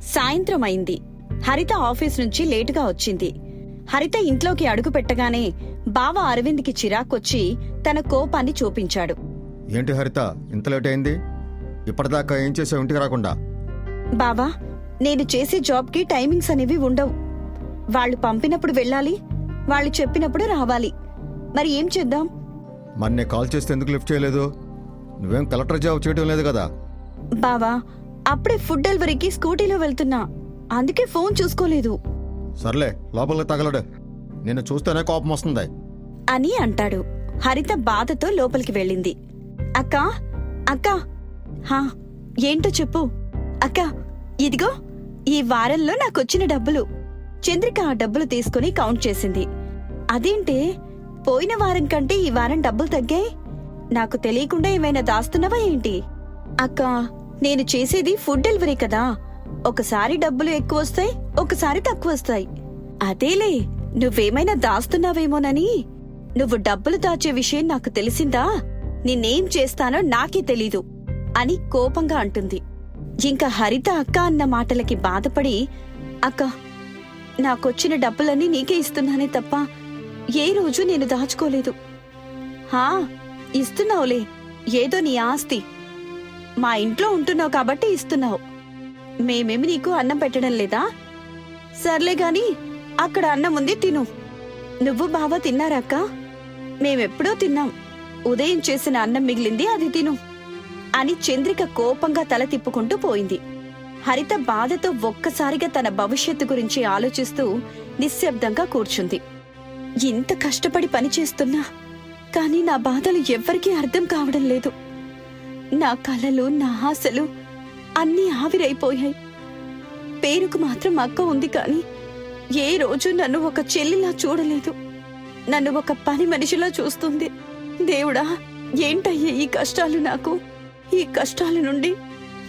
సాయంత్రం అయింది హరిత ఆఫీస్ నుంచి లేటుగా వచ్చింది. హరిత ఇంట్లోకి అడుగు పెట్టగానే బావ అరవింద్కి చిరాకొచ్చి తన కోపాన్ని చూపించాడు. ఏంటి హరిత ఇంత లేట్ అయింది? ఇప్పటిదాకా ఏం చేసావు ఇంటికి రాకుండా? బావా నేను చేసే జాబ్కి టైమింగ్స్ అనేవి ఉండవు. వాళ్ళు పంపినప్పుడు వెళ్ళాలి వాళ్ళు చెప్పినప్పుడు రావాలి. మరి ఏం చేద్దాం? మరి నేను కాల్ చేస్తే ఎందుకు లిఫ్ట్ చేయలేదు? నువ్వేం కలెక్టర్ జాబ్ చేయడం లేదు కదా? బావా అప్పుడే ఫుడ్ డెలివరీకి స్కూటీలో వెళ్తున్నా. అందుకే ఫోన్ చూసుకోలేదు. సర్లే లోపలికి తగలడు. నిన్ను చూస్తేనే కోపం వస్తుంది. అని అంటాడు. హరిత బాధతో లోపలికి వెళ్ళింది. అక్క అక్క. హా ఏంటో చెప్పు. అక్క ఇదిగో ఈ వారంలో నాకొచ్చిన డబ్బులు. చంద్రిక ఆ డబ్బులు తీసుకుని కౌంట్ చేసింది. అదేంటే పోయిన వారం కంటే ఈ వారం డబ్బులు తగ్గాయి. నాకు తెలియకుండా ఏమైనా దాస్తున్నావా ఏంటి? అక్క నేను చేసేది ఫుడ్ డెలివరీ కదా. ఒకసారి డబ్బులు ఎక్కువ వస్తాయి ఒకసారి తక్కువ వస్తాయి అదేలే నువ్వేమైనా దాస్తున్నావేమోనని. నువ్వు డబ్బులు దాచే విషయం నాకు తెలిసిందా? నిన్నేం చేస్తానో నాకే తెలీదు అని కోపంగా అంటుంది. ఇంకా హరిత అక్క అన్న మాటలకి బాధపడి అక్క నాకొచ్చిన డబ్బులన్నీ నీకే ఇస్తున్నానే తప్ప ఏ రోజు నేను దాచుకోలేదు. హా ఇస్తున్నావులే ఏదో నీ ఆస్తి. మా ఇంట్లో ఉంటున్నావు కాబట్టి ఇస్తున్నావు. మేమేమి నీకు అన్నం పెట్టడం లేదా? సర్లే గాని అక్కడ అన్నం ఉంది తిను. నువ్వు బావ తిన్నారక్క మేమెప్పుడో తిన్నాం. ఉదయం చేసిన అన్నం మిగిలింది అది తిను. అని చంద్రిక కోపంగా తల తిప్పుకుంటూ పోయింది. హరిత బాధతో ఒక్కసారిగా తన భవిష్యత్తు గురించి ఆలోచిస్తూ నిశ్శబ్దంగా కూర్చుంది. ఇంత కష్టపడి పనిచేస్తున్నా కానీ నా బాధలు ఎవ్వరికీ అర్థం కావడం లేదు. నా కలలు నా ఆశలు అన్నీ ఆవిరైపోయాయి. పేరుకు మాత్రం అక్క ఉంది కానీ ఏ రోజు నన్ను ఒక చెల్లిలా చూడలేదు. నన్ను ఒక పని మనిషిలా చూస్తుంది. దేవుడా ఏంటయ్యే ఈ కష్టాలు నాకు? ఈ కష్టాల నుండి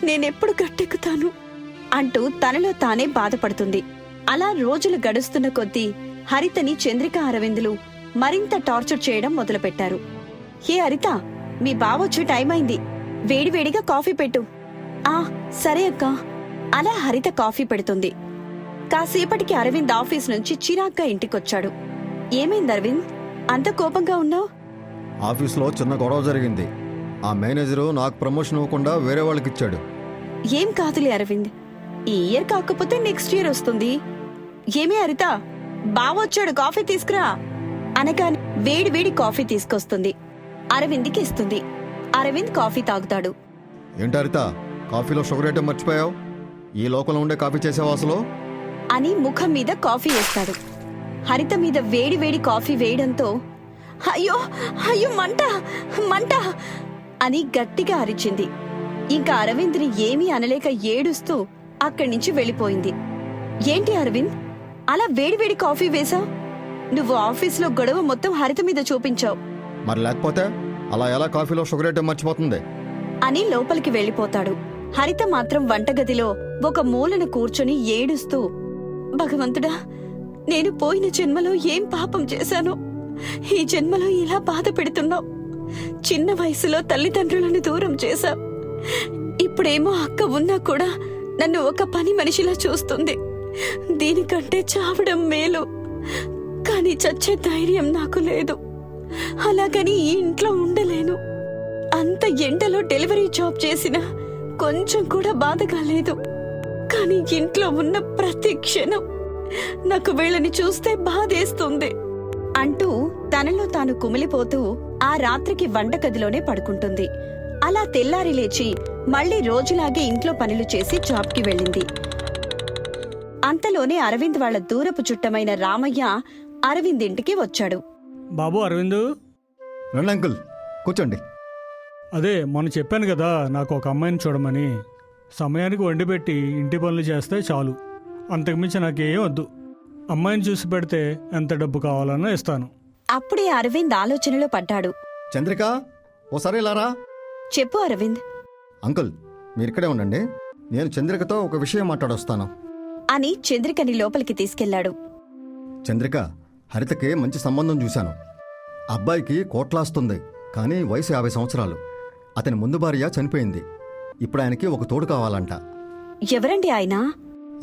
నేనెప్పుడు గట్టెక్కుతాను? అంటూ తనలో తానే బాధపడుతుంది. అలా రోజులు గడుస్తున్న కొద్దీ హరితని చంద్రిక అరవిందులు మరింత టార్చర్ చేయడం మొదలుపెట్టారు. హే హరిత మీ బావొచ్చే టైం అయింది వేడివేడిగా కాఫీ పెట్టు. ఆ సరే అక్క. అలా హరిత కాఫీ పెడుతుంది. కాసేపటికి అరవింద్ ఆఫీస్ నుంచి చిరాగ్గా ఇంటికొచ్చాడు. ఏమైంది అరవింద్? అంత కోపంగా ఉన్నావు? ఆఫీస్లో చిన్న గొడవ జరిగింది. ఆ మేనేజరు నాకు ప్రమోషన్ ఇవ్వకుండా వేరే వాళ్ళకి ఇచ్చాడు ఏం కాదులే అరవింద్. ఈ ఇయర్ కాకపోతే నెక్స్ట్ ఇయర్ వస్తుంది. ఏమి హరిత? బావొచ్చాడు కాఫీ తీసుకురా. అనగానే వేడి వేడి కాఫీ తీసుకొస్తుంది. అరవింద్కి ఇస్తుంది. అరవింద్ కాఫీ తాగుతాడు. ఏంటి హరిత కాఫీలో షుగర్ ఐటమ్ మర్చిపోయావు? ఈ లోకంలో ఉండే కాఫీ చేసావా అసలు? అని ముఖం మీద కాఫీ వేస్తాడు. హరిత మీద వేడి వేడి కాఫీ వేయడంతో అయ్యో అయ్యో మంట మంట! అని గట్టిగా అరిచింది. ఇంకా అరవింద్ని ఏమీ అనలేక ఏడుస్తూ అక్కడి నుంచి వెళ్ళిపోయింది. ఏంటి అరవింద్ అలా వేడి వేడి కాఫీ వేశావు నువ్వు ఆఫీస్లో గొడవ మొత్తం హరిత మీద చూపించావు. మరి లేకపోతే? అలా ఎలా కాఫీలో షుగర్ ఐటమ్ మర్చిపోతుంది? అని లోపలికి వెళ్ళిపోతాడు. హరిత మాత్రం వంటగదిలో ఒక మూలన కూర్చొని ఏడుస్తూ భగవంతుడా నేను పోయిన జన్మలో ఏం పాపం చేశాను? ఈ జన్మలో ఇలా బాధ పెడుతున్నావు. చిన్న వయసులో తల్లిదండ్రులను దూరం చేశా ఇప్పుడేమో అక్క ఉన్నా కూడా నన్ను ఒక పని మనిషిలా చూస్తుంది. దీనికంటే చావడం మేలు. కానీ చచ్చే ధైర్యం నాకు లేదు. అలాగని ఈ ఇంట్లో ఉండలేను. అంత ఎండలో డెలివరీ జాబ్ చేసినా కొంచెం కూడా బాధగా లేదు. కానీ ఇంట్లో ఉన్న ప్రతి క్షణం నాకు వీళ్ళని చూస్తే బాధేస్తుంది. అంటూ తనలో తాను కుమిలిపోతూ ఆ రాత్రికి వంటగదిలోనే పడుకుంటుంది. అలా తెల్లారి లేచి మళ్ళీ రోజులాగే ఇంట్లో పనులు చేసి జాబ్కి వెళ్ళింది. అంతలోనే అరవింద్ వాళ్ళ దూరపు చుట్టమైన రామయ్య అరవింద్ ఇంటికి వచ్చాడు. బాబు అరవింద్. రండి అంకుల్ కూర్చోండి. అదే మొన్న చెప్పాను కదా నాకు ఒక అమ్మాయిని చూడమని. సమయానికి వండి పెట్టి ఇంటి పనులు చేస్తే చాలు. అంతకుమించి నాకేం వద్దు. అమ్మాయిని చూసి పెడితే ఎంత డబ్బు కావాలన్నా ఇస్తాను. అప్పుడే అరవింద్ ఆలోచనలో పడ్డాడు. చంద్రిక ఓసారి ఇలారా చెప్పు అరవింద్. అంకుల్ మీరు ఇక్కడే ఉండండి. నేను చంద్రికతో ఒక విషయం మాట్లాడొస్తాను. అని చంద్రికని లోపలికి తీసుకెళ్ళాడు చంద్రిక హరితకి మంచి సంబంధం చూశాను. అబ్బాయికి కోట్లాస్తుంది కానీ వయసు యాభై సంవత్సరాలు. అతని ముందు భార్య చనిపోయింది. ఇప్పుడు ఆయనకి ఒక తోడు కావాలంట. ఎవరండి ఆయన?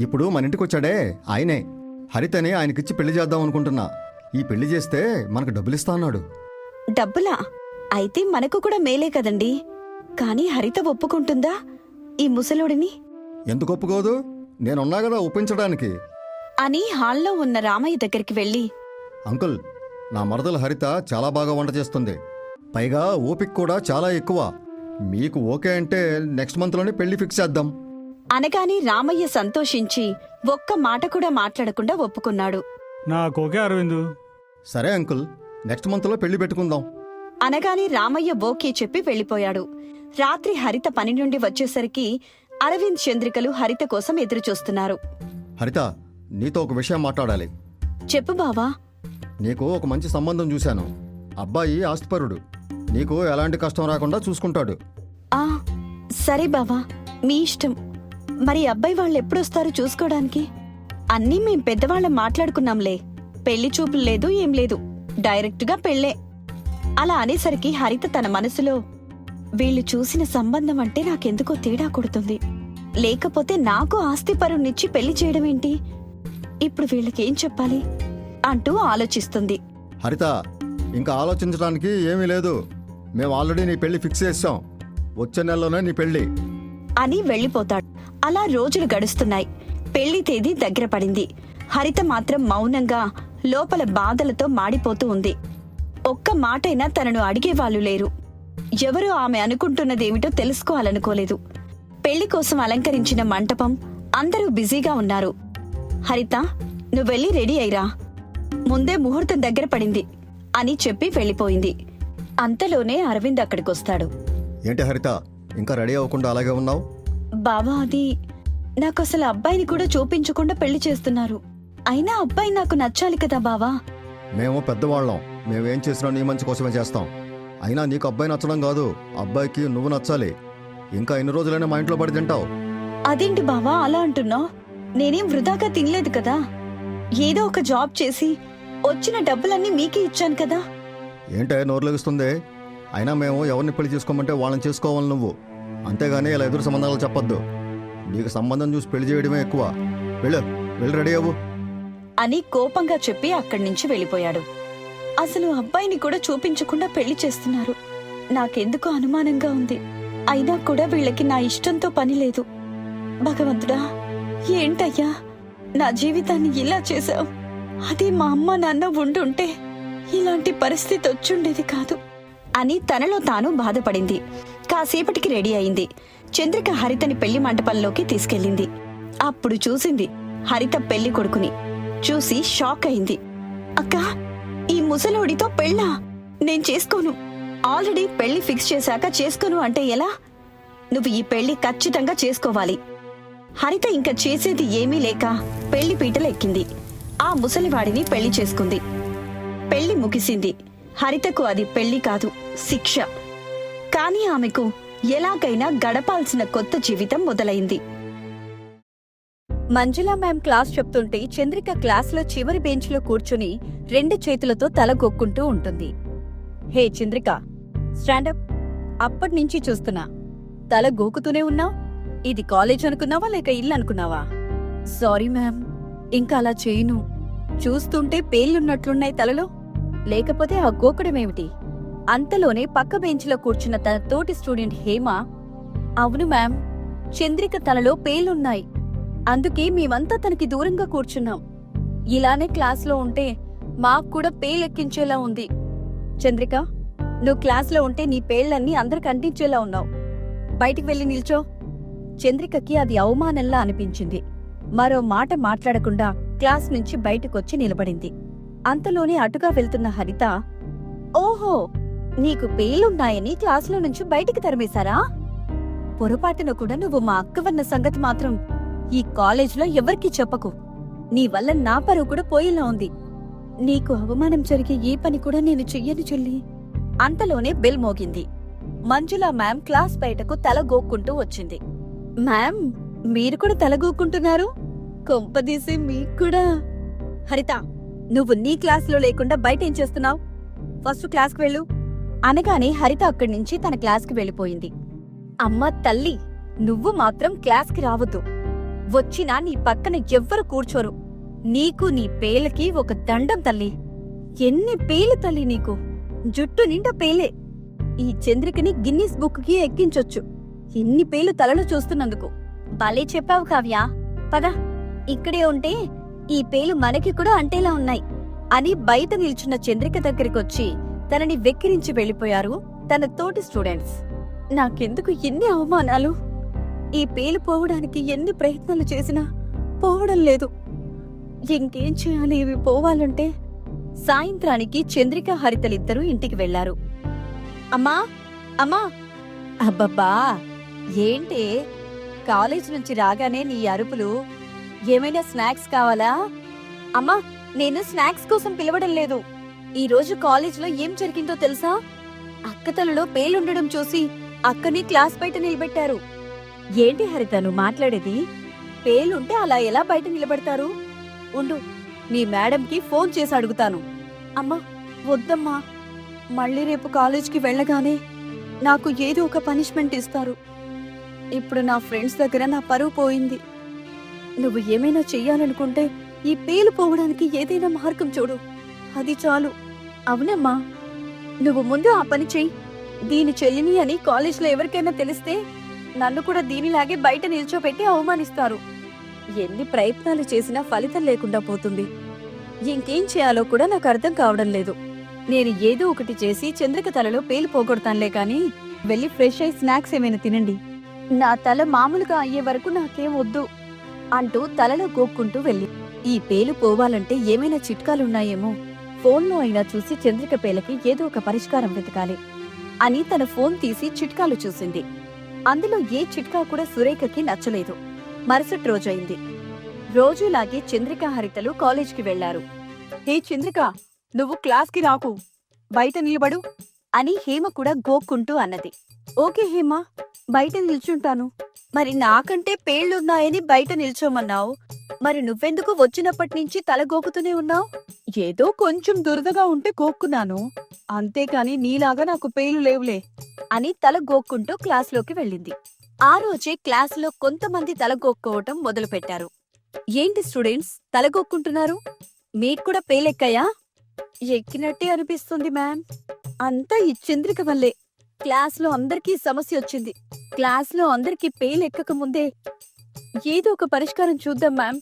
ఇప్పుడు మన ఇంటికి వచ్చాడే ఆయనే. హరితని ఆయనకిచ్చి పెళ్ళి చేద్దాం అనుకుంటున్నా. ఈ పెళ్ళి చేస్తే మనకు డబ్బులు ఇస్తా అన్నాడు. డబ్బులా? అయితే మనకు కూడా మేలే కదండి. కాని హరిత ఒప్పుకుంటుందా? ఈ ముసలోడిని? ఎందుకు ఒప్పుకోదు? నేనున్నా కదా ఒప్పించడానికి. అని హాల్లో ఉన్న రామయ్య దగ్గరికి వెళ్ళి అంకుల్ నా మరదలు హరిత చాలా బాగా వంట చేస్తుంది. పైగా ఓపిక కూడా చాలా ఎక్కువ. మీకు ఓకే అంటే నెక్స్ట్ మంత్లోనే పెళ్ళి ఫిక్స్ చేద్దాం. అనగాని రామయ్య సంతోషించి ఒక్క మాట కూడా మాట్లాడకుండా ఒప్పుకున్నాడు. నాకు ఓకే అరవిందు. సరే అంకుల్ నెక్స్ట్ మంత్లో పెళ్ళి పెట్టుకుందాం. అనగాని రామయ్య ఓకే చెప్పి వెళ్ళిపోయాడు. రాత్రి హరిత పని నుండి వచ్చేసరికి అరవింద్ చంద్రికలు హరిత కోసం ఎదురుచూస్తున్నారు. హరిత నీతో ఒక విషయం మాట్లాడాలి. చెప్పు బావా. నీకు ఒక మంచి సంబంధం చూశాను. అబ్బాయి ఆస్తిపరుడు. నీకు ఎలాంటి కష్టం రాకుండా చూసుకుంటాడు. ఆ సరే బావా మీ ఇష్టం. మరి అబ్బాయి వాళ్ళు ఎప్పుడొస్తారు చూసుకోవడానికి? అన్నీ మేం పెద్దవాళ్ళం మాట్లాడుకున్నాంలే. పెళ్ళి చూపులు లేదు ఏం లేదు. డైరెక్ట్గా పెళ్ళే. అలా అనేసరికి హరిత తన మనసులో వీళ్ళు చూసిన సంబంధం అంటే నాకెందుకో తేడా కొడుతుంది. లేకపోతే నాకు ఆస్తిపరునిచ్చి పెళ్ళి చేయడం ఏంటి ఇప్పుడు వీళ్ళకేం చెప్పాలి? అంటూ ఆలోచిస్తుంది. హరిత ఇంకా ఆలోచించడానికి ఏమీ లేదు. మేము ఆల్రెడీ నీ పెళ్ళి ఫిక్స్ చేసాం వచ్చే నెలలోనే నీ పెళ్ళి. అని వెళ్ళిపోతాడు. అలా రోజులు గడుస్తున్నాయి. పెళ్ళి తేదీ దగ్గర పడింది. హరిత మాత్రం మౌనంగా లోపల బాధలతో మాడిపోతూ ఉంది. ఒక్క మాటైనా తనను అడిగేవాళ్ళు లేరు. ఎవరూ ఆమె అనుకుంటున్నదేమిటో తెలుసుకోవాలనుకోలేదు. పెళ్ళి కోసం అలంకరించిన మంటపం అందరూ బిజీగా ఉన్నారు. హరిత నువ్వెళ్ళి రెడీ అయిరా ముందే ముహూర్తం దగ్గర పడింది అని చెప్పి వెళ్ళిపోయింది. అంతలోనే అరవింద్ అక్కడికొస్తాడు. ఏంటి హరిత ఇంకా రెడీ అవ్వకుండా అలాగే ఉన్నావు? బావా అది నాకు అసలు అబ్బాయిని కూడా చూపించకుండా పెళ్ళి చేస్తున్నారు. అయినా అబ్బాయి నాకు నచ్చాలి కదా బావా? మేము పెద్దవాళ్ళం. మేమేం చేసినా నీ మంచి కోసమే చేస్తాం. అయినా నీకు అబ్బాయి నచ్చడం కాదు అబ్బాయికి నువ్వు నచ్చాలి. ఇంకా ఎన్ని రోజులైనా మా ఇంట్లో పడి తింటావు. అదేంటి బావా అలా అంటున్నావు? నేనేం వృధాగా తినలేదు కదా? ఏదో ఒక జాబ్ చేసి వచ్చిన డబ్బులన్నీ మీకే ఇచ్చాను కదా. ఏంటే నోరు లెగుస్తుంది అయినా మేము ఎవరిని పెళ్ళి చేసుకోమంటే వాళ్ళని చేసుకోవాలి నువ్వు. అంతేగాని ఇలా ఎదురు సంబంధాలు చెప్పొద్దు. నీకు సంబంధం చూసి పెళ్ళి చేయడమే ఎక్కువ. వెళ్ళు వెళ్ళి రెడీ అవ్వు. అని కోపంగా చెప్పి అక్కడి నుంచి వెళ్ళిపోయాడు. అసలు అబ్బాయిని కూడా చూపించకుండా పెళ్ళి చేస్తున్నారు. నాకెందుకో అనుమానంగా ఉంది. అయినా కూడా వీళ్ళకి నా ఇష్టంతో పని లేదు. భగవంతుడా ఏంటయ్యా? నా జీవితాన్ని ఇలా చేశావు. అదే మా అమ్మ నాన్న ఉండుంటే ఇలాంటి పరిస్థితి వచ్చుండేది కాదు అని తనలో తాను బాధపడింది. కాసేపటికి రెడీ అయింది. చంద్రిక హరితని పెళ్ళి మంటపంలోకి తీసుకెళ్ళింది. అప్పుడు చూసింది హరిత పెళ్ళి కొడుకుని. చూసి షాక్ అయింది. అక్క ఈ ముసలోడితో పెళ్ళా? నేను చేసుకోను. ఆల్రెడీ పెళ్ళి ఫిక్స్ చేశాక చేసుకోను అంటే ఎలా? నువ్వు ఈ పెళ్ళి ఖచ్చితంగా చేసుకోవాలి. హరిత ఇంకా చేసేది ఏమీ లేక పెళ్ళి పీటలు ఎక్కింది. ఆ ముసలివాడిని పెళ్ళి చేసుకుంది. పెళ్ళి ముగిసింది. హరితకు అది పెళ్ళి కాదు శిక్ష. కానీ ఆమెకు ఎలాగైనా గడపాల్సిన కొత్త జీవితం మొదలైంది. మంజుల మ్యామ్ క్లాస్ చెప్తుంటే చంద్రిక క్లాస్లో చివరి బెంచ్లో కూర్చుని రెండు చేతులతో తల గొక్కుంటూ ఉంటుంది. హే చంద్రిక స్టాండప్ అప్పటినుంచి చూస్తున్నా. తల గోకుతూనే ఉన్నావు? ఇది కాలేజ్ అనుకున్నావా లేక ఇల్లు అనుకున్నావా? Sorry ma'am. ఇంకా అలా చేయను. చూస్తుంటే పేర్లున్నట్లున్నాయి తలలో. లేకపోతే ఆ గోకుడమేమిటి? అంతలోనే పక్క బెంచ్లో కూర్చున్న తన తోటి స్టూడెంట్ హేమ అవును మ్యామ్ చంద్రిక తలలో పేర్లున్నాయి అందుకే మేమంతా తనకి దూరంగా కూర్చున్నాం. ఇలానే క్లాస్లో ఉంటే మాకు కూడా పేలెక్కించేలా ఉంది. చంద్రిక నువ్వు క్లాస్లో ఉంటే నీ పేర్లన్నీ అందరికి అంటించేలా ఉన్నావు. బయటికి వెళ్ళి నిల్చో. చంద్రికకి అది అవమానంలా అనిపించింది. మరో మాట మాట్లాడకుండా క్లాస్ నుంచి బయటకొచ్చి నిలబడింది. అంతలోనే అటుగా వెళ్తున్న హరిత ఓహో నీకు పేలున్నాయని క్లాసులో నుంచి బయటికి తరిమేశారా? పొరపాటున కూడా నువ్వు మా అక్కవన్న సంగతి మాత్రం ఈ కాలేజ్లో ఎవరికీ చెప్పకు. నీ వల్ల నా పరువు కూడా పోయేలా ఉంది. నీకు అవమానం జరిగే ఏ పని కూడా నేను చెయ్యను చెల్లి. అంతలోనే బెల్ మోగింది. మంజుల మ్యామ్ క్లాస్ బయటకు తల గోక్కుంటూ వచ్చింది. మ్యామ్ మీరు కూడా తల గోక్కుంటున్నారు? కొంపదీసి మీకు కూడా. హరిత నువ్వు నీ క్లాస్లో లేకుండా బయట ఏం చేస్తున్నావు? ఫస్ట్ క్లాస్కి వెళ్ళు. అనగానే హరిత అక్కడి నుంచి తన క్లాస్కి వెళ్ళిపోయింది. అమ్మ తల్లి నువ్వు మాత్రం క్లాస్కి రావద్దు. వచ్చినా నీ పక్కన ఎవ్వరు కూర్చోరు. నీకు నీ పేలకి ఒక దండం తల్లి. ఎన్ని పేలు తల్లి నీకు? జుట్టు నిండా పేలే. ఈ చంద్రికని గిన్నీస్ బుక్కి ఎక్కించొచ్చు. ఎన్ని పేలు తలలో చూస్తున్నందుకు. భలే చెప్పావు కావ్యా. పదా. ఇక్కడే ఉంటే ఈ పేలు మనకి కూడా అంటేలా ఉన్నాయి. అని బయట నిల్చున్న చంద్రిక దగ్గరికొచ్చి తనని వెక్కిరించి వెళ్ళిపోయారు తన తోటి స్టూడెంట్స్. నాకెందుకు ఎన్ని అవమానాలు? ఈ పేలు పోవడానికి ఎన్ని ప్రయత్నాలు చేసినా పోవడం లేదు. ఇంకేం చేయాలి? ఇవి పోవాలంటే సాయంత్రానికి చంద్రిక హరితలిద్దరూ ఇంటికి వెళ్ళారు అమ్మా! అమ్మా! అబ్బబ్బా! ఏంటే? కాలేజ్ నుంచి రాగానే నీ అరుపులు ఏమైనా స్నాక్స్ కావాలా? అమ్మా నేను స్నాక్స్ కోసం పిలవడం లేదు. ఈ రోజు కాలేజ్లో ఏం జరిగిందో తెలుసా? అక్క తలలో పేలుండడం చూసి అక్కని క్లాస్ బయట నిలబెట్టారు. ఏంటి హరిత నువ్వు మాట్లాడేది? పేలుంటే అలా ఎలా బయట నిలబెడతారు? ఉండు నీ మేడంకి ఫోన్ చేసి అడుగుతాను. అమ్మా వద్దమ్మా. మళ్ళీ రేపు కాలేజ్కి వెళ్ళగానే నాకు ఏదో ఒక పనిష్మెంట్ ఇస్తారు. ఇప్పుడు నా ఫ్రెండ్స్ దగ్గర నా పరువు పోయింది. నువ్వు ఏమైనా చెయ్యాలనుకుంటే ఈ పేలు పోవడానికి ఏదైనా మార్గం చూడు. అది చాలు. అవునమ్మా. నువ్వు ముందు ఆ పని చెయ్యి. దీని చెయ్యని అని కాలేజ్లో ఎవరికైనా తెలిస్తే నన్ను కూడా దీనిలాగే బయట నిల్చోపెట్టి అవమానిస్తారు. ఎన్ని ప్రయత్నాలు చేసినా ఫలితం లేకుండా పోతుంది. ఇంకేం చేయాలో కూడా నాకు అర్థం కావడం లేదు. నేను ఏదో ఒకటి చేసి చంద్రిక తలలో పేలు పోగొడతానులే కానీ వెళ్ళి ఫ్రెష్ అయి స్నాక్స్ ఏమైనా తినండి. నా తల మామూలుగా అయ్యే వరకు నాకేం వద్దు. అంటూ తలలో గోక్కుంటూ వెళ్ళి ఈ పేలు పోవాలంటే ఏమైనా చిట్కాలున్నాయేమో? ఫోన్లో అయినా చూసి చంద్రిక పేలకి ఏదో ఒక పరిష్కారం వెతకాలి అని తన ఫోన్ తీసి చిట్కాలు చూసింది. అందులో ఏ చిట్కా కూడా సురేఖకి నచ్చలేదు. మరుసటి రోజైంది రోజులాగే చంద్రిక హరితలు కాలేజ్కి వెళ్ళారు. హే చంద్రిక నువ్వు క్లాస్కి రాకు. బయట నిలబడు అని హేమ కూడా గోక్కుంటూ అన్నది. ఓకే హేమ. బయట నిల్చుంటాను. మరి నాకంటే పేళ్ళున్నాయని బయట నిల్చోమన్నావు. మరి నువ్వెందుకు వచ్చినప్పటి నుంచి తల గోకుతూనే ఉన్నావు? ఏదో కొంచెం దురదగా ఉంటే గోక్కున్నాను. అంతేకాని నీలాగా నాకు పేలు లేవులే అని తల గోక్కుంటూ క్లాస్లోకి వెళ్ళింది. ఆ రోజే క్లాసులో కొంతమంది తల గోక్కోవటం మొదలుపెట్టారు. ఏంటి స్టూడెంట్స్ తల గోక్కుంటున్నారు? మీకు కూడా పేలెక్కాయా? ఎక్కినట్టే అనిపిస్తుంది మ్యామ్. అంతా ఈ చంద్రిక వల్లే. క్లాస్లో అందరికీ సమస్య వచ్చింది. క్లాస్లో అందరికీ పేలెక్కక ముందే ఏదో ఒక పరిష్కారం చూద్దాం మ్యామ్.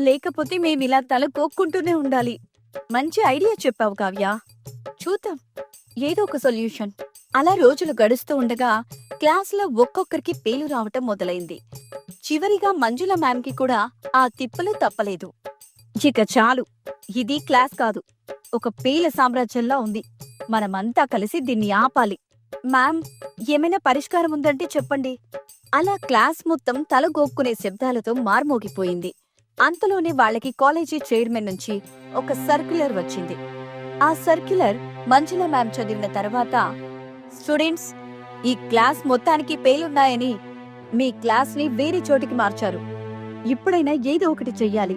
లేకపోతే మేమిలా తల కోక్కుంటూనే ఉండాలి. మంచి ఐడియా చెప్పావు కావ్య. చూద్దాం. ఏదో ఒక సొల్యూషన్. అలా రోజులు గడుస్తూ ఉండగా క్లాస్లో ఒక్కొక్కరికి పేలు రావటం మొదలైంది. చివరిగా మంజుల మ్యామ్కి కూడా ఆ తిప్పలు తప్పలేదు. ఇక చాలు. ఇది క్లాస్ కాదు. ఒక పేల సామ్రాజ్యంలా ఉంది. మనమంతా కలిసి దీన్ని ఆపాలి. మ్యామ్ ఏమైనా పరిష్కారం ఉందంటే చెప్పండి. అలా క్లాస్ మొత్తం తల గోక్కునే శబ్దాలతో మార్మోగిపోయింది. అంతలోనే వాళ్ళకి కాలేజీ చైర్మన్ నుంచి ఒక సర్క్యులర్ వచ్చింది. ఆ సర్క్యులర్ మంజుల మ్యామ్ చదివిన తర్వాత స్టూడెంట్స్ ఈ క్లాస్ మొత్తానికి పేలున్నాయని మీ క్లాస్ని వేరే చోటికి మార్చారు. ఇప్పుడైనా ఏదో ఒకటి చెయ్యాలి.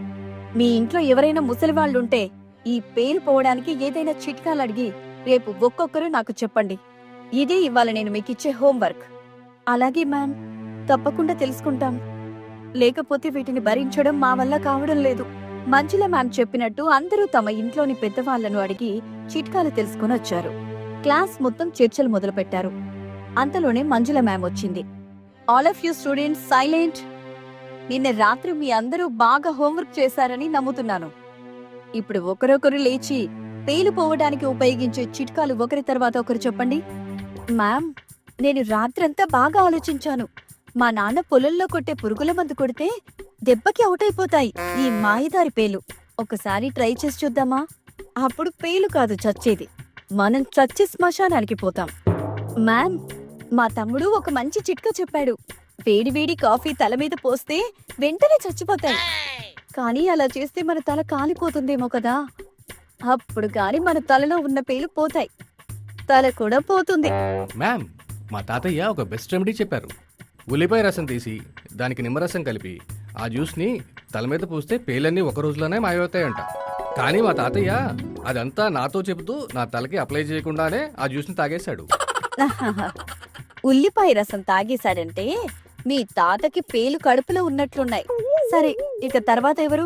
మీ ఇంట్లో ఎవరైనా ముసలివాళ్ళుంటే ఈ పేరు పోవడానికి ఏదైనా చిట్కాలు అడిగి రేపు ఒక్కొక్కరు నాకు చెప్పండి. ఇదే ఇవాళ నేను మీకిచ్చే హోంవర్క్. అలాగే మ్యామ్ తప్పకుండా తెలుసుకుంటాం. లేకపోతే వీటిని భరించడం మా వల్ల కావడం లేదు. మంజుల మ్యామ్ చెప్పినట్టు అందరూ తమ ఇంట్లోని పెద్దవాళ్ళను అడిగి చిట్కాలు తెలుసుకుని వచ్చారు. క్లాస్ మొత్తం చర్చలు మొదలుపెట్టారు. అంతలోనే మంజుల మ్యామ్ వచ్చింది. All of you students silent నిన్న రాత్రి మీ అందరూ బాగా హోంవర్క్ చేశారని నమ్ముతున్నాను. ఇప్పుడు ఒకరొకరు లేచి పేలు పోవడానికి ఉపయోగించే చిట్కాలు ఒకరి తర్వాత ఒకరు చెప్పండి. మ్యామ్ నేను రాత్రంతా బాగా ఆలోచించాను. మా నాన్న పొలంలో కొట్టే పురుగుల మందు కొడితే దెబ్బకి అవుట్ అయిపోతాయి ఈ మాయదారి పేలు. ఒకసారి ట్రై చేసి చూద్దామా? అప్పుడు పేలు కాదు చచ్చేది. మనం చచ్చి శ్మశానానికి పోతాం. మ్యామ్ మా తమ్ముడు ఒక మంచి చిట్కా చెప్పాడు. వేడి వేడి కాఫీ తల మీద పోస్తే వెంటనే చచ్చిపోతాయి. కానీ అలా చేస్తే మన తల కాలిపోతుందేమో కదా. అప్పుడు గాని మన తలలో ఉన్న పేలు పోతాయి. తల కూడా పోతుంది. మ్యామ్ మా తాతయ్య ఒక బెస్ట్ రెమెడీ చెప్పారు. ఉల్లిపాయ రసం తీసి దానికి నిమ్మరసం కలిపి ఆ జ్యూస్ని తల మీద పూస్తే పేలన్నీ ఒక రోజులోనే మాయవుతాయంట కానీ మా తాతయ్య అదంతా నాతో చెబుతూ నా తలకి అప్లై చేయకుండానే ఆ జ్యూస్ని తాగేశాడు. ఉల్లిపాయ రసం తాగేశాడంటే మీ తాతకి పేలు కడుపులో ఉన్నట్లున్నాయి. సరే ఇక తర్వాత ఎవరు?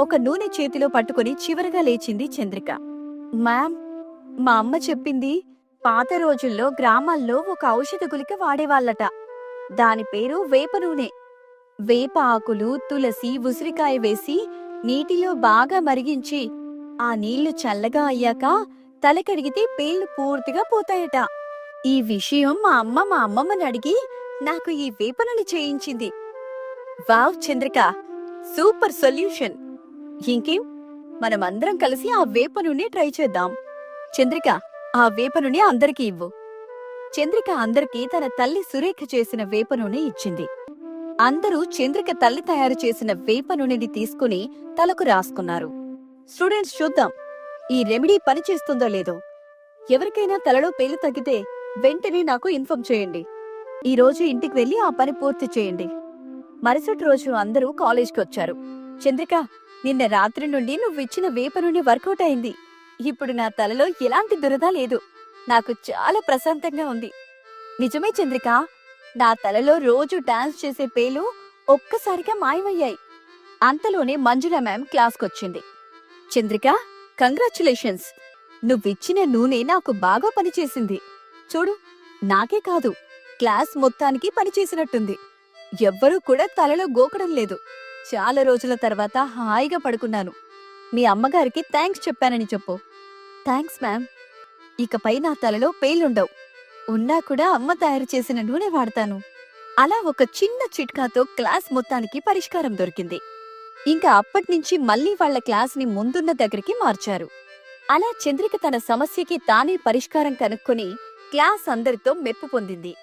ఒక నూనె చేతిలో పట్టుకొని చివరగా లేచింది చంద్రిక. మ్యామ్ మా అమ్మ చెప్పింది పాత రోజుల్లో గ్రామాల్లో ఒక ఔషధ గుళిక వాడేవాళ్ళట. దాని పేరు వేప నూనె. వేప ఆకులు తులసి ఉసిరికాయ వేసి నీటిలో బాగా మరిగించి ఆ నీళ్ళు చల్లగా అయ్యాక తల కడిగితే పేళ్ళు పూర్తిగా పోతాయట. ఈ విషయం మా అమ్మ మా అమ్మమ్మని అడిగి నాకు ఈ వేపనని చేయించింది. వావ్ చంద్రిక! Super solution! ఇంకేం? మనమందరం కలిసి ఆ వేప నూనె ట్రై చేద్దాం. చంద్రిక! ఆ వేపనుని అందరికీ ఇవ్వు. చంద్రిక అందరికీ తన తల్లి సురేఖ చేసిన వేపనూనె ఇచ్చింది. అందరూ చంద్రిక తల్లి తయారు చేసిన వేపనూనెని తీసుకుని తలకు రాసుకున్నారు. స్టూడెంట్స్ చూద్దాం. ఈ రెమెడీ పనిచేస్తుందో లేదో. ఎవరికైనా తలలో పేలు తగ్గితే వెంటనే నాకు ఇన్ఫామ్ చేయండి. ఈ రోజు ఇంటికి వెళ్ళి ఆ పని పూర్తి చేయండి. మరుసటి రోజు అందరూ కాలేజ్కి వచ్చారు. చంద్రిక నిన్న రాత్రి నుండి నువ్వు ఇచ్చిన వేప వర్కౌట్ అయింది. ఇప్పుడు నా తలలో ఎలాంటి దురద లేదు. నాకు చాలా ప్రశాంతంగా ఉంది. నిజమే చంద్రిక నా తలలో రోజు డాన్స్ చేసే పేలు ఒక్కసారిగా మాయమయ్యాయి. అంతలోనే మంజుల మ్యామ్ క్లాస్కొచ్చింది. చంద్రిక కంగ్రాచులేషన్స్! నువ్విచ్చిన నూనె నాకు బాగా పనిచేసింది. చూడు నాకే కాదు క్లాస్ మొత్తానికి పనిచేసినట్టుంది. ఎవ్వరూ కూడా తలలో గోకడం లేదు. చాలా రోజుల తర్వాత హాయిగా పడుకున్నాను. మీ అమ్మగారికి థ్యాంక్స్ చెప్పానని చెప్పు. Thanks ma'am. ఇకపై నా తలలో పేలుండవు. ఉన్నా కూడా అమ్మ తయారు చేసిన నూనె వాడతాను. అలా ఒక చిన్న చిట్కాతో క్లాస్ మొత్తానికి పరిష్కారం దొరికింది. ఇంకా అప్పట్నుంచి మళ్ళీ వాళ్ళ క్లాస్ని ముందున్న దగ్గరికి మార్చారు. అలా చంద్రిక తన సమస్యకి తానే పరిష్కారం కనుక్కొని క్లాస్ అందరితో మెప్పు పొందింది.